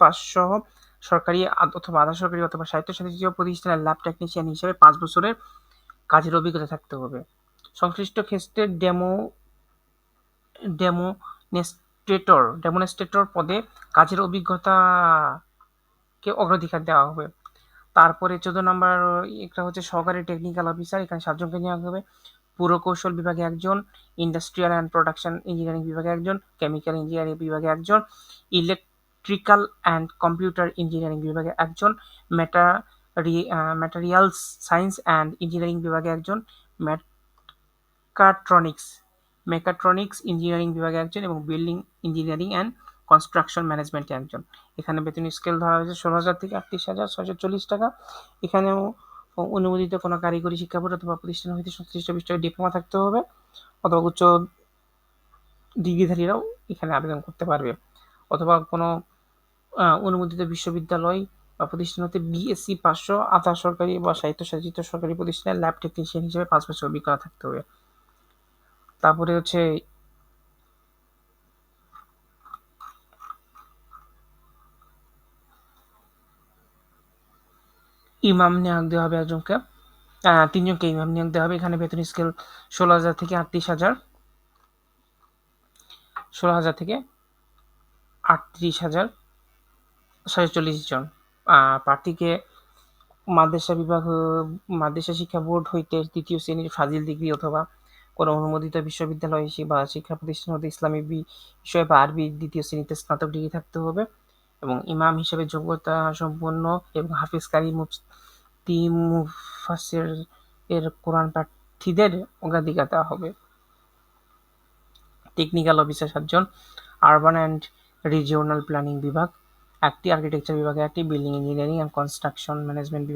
Pass সহ সরকারি অথবা আধা সরকারি অথবা স্বায়ত্তশাসিত প্রতিষ্ঠানের ল্যাব টেকনিশিয়ান হিসেবে পাঁচ বছরের কাজের অভিজ্ঞতা থাকতে হবে। সংশ্লিষ্ট ক্ষেত্রে ডেমো ডেমোনেস্ট্রেটর ডেমোনেস্ট্রেটর পদে কাজের অভিজ্ঞতাকে অগ্রাধিকার দেওয়া হবে। তারপরে চোদ্দ নম্বর একটা হচ্ছে সহকারী টেকনিক্যাল অফিসার এখানে সাতজনকে নেওয়া হবে। পুরকৌশল বিভাগে একজন ইন্ডাস্ট্রিয়াল অ্যান্ড প্রোডাকশন ইঞ্জিনিয়ারিং বিভাগে একজন কেমিক্যাল ইঞ্জিনিয়ারিং বিভাগে একজন ইলেকট্রিক্যাল অ্যান্ড কম্পিউটার ইঞ্জিনিয়ারিং বিভাগে একজন ম্যাটারি ম্যাটেরিয়ালস সায়েন্স অ্যান্ড ইঞ্জিনিয়ারিং বিভাগে একজন মেকাট্রনিক্স মেকাট্রনিক্স ইঞ্জিনিয়ারিং বিভাগে একজন এবং বিল্ডিং ইঞ্জিনিয়ারিং অ্যান্ড কনস্ট্রাকশন ম্যানেজমেন্টে একজন। এখানে বেতন স্কেল ধরা হয়েছে ষোলো হাজার থেকে আটত্রিশ হাজার ছয়শো চল্লিশ টাকা। এখানেও অনুমোদিত কোনো কারিগরি শিক্ষা বোর্ড অথবা প্রতিষ্ঠান হইতে সংশ্লিষ্ট বিষয়ে ডিপ্লোমা থাকতে হবে অথবা উচ্চ ডিগ্রিধারীরাও এখানে আবেদন করতে পারবে। অথবা কোনো অনুমোদিত বিশ্ববিদ্যালয় বা প্রতিষ্ঠান হতে বিএসসি পাঁচশো আধা সরকারি বা স্বায়ত্তশাসিত সরকারি প্রতিষ্ঠানের ল্যাব টেকনিশিয়ান হিসেবে পাঁচ বছর অভিজ্ঞতা থাকতে হবে। তারপরে হচ্ছে ইমাম নিয়োগ দেওয়া হবে একজনকে। তিনজনকে ইমাম নিয়োগ দেওয়া হবে। এখানে বেতন স্কেল ষোলো হাজার থেকে আটত্রিশ হাজার। ষোলো হাজার থেকে আটত্রিশ হাজার সাতচল্লিশ জন। প্রার্থীকে মাদ্রাসা বিভাগ, মাদ্রাসা শিক্ষা বোর্ড হইতে তৃতীয় শ্রেণির ফাজিল ডিগ্রি অথবা কোনো অনুমোদিত বিশ্ববিদ্যালয় বা শিক্ষা প্রতিষ্ঠান হতে ইসলামী বিষয় বা আরবি দ্বিতীয় শ্রেণীতে স্নাতক ডিগ্রি থাকতে হবে এবং ইমাম হিসেবে যোগ্যতা সম্পন্ন এবং হাফিজ কারি মুফতি মুফাসের এর কোরআন প্রার্থীদের অগ্রাধিকার দেওয়া হবে। টেকনিক্যাল অফিসার সাতজন, আরবান অ্যান্ড রিজিওনাল প্ল্যানিং বিভাগ একটি আর্কিটেকচার বিভাগে একটি building engineering and construction management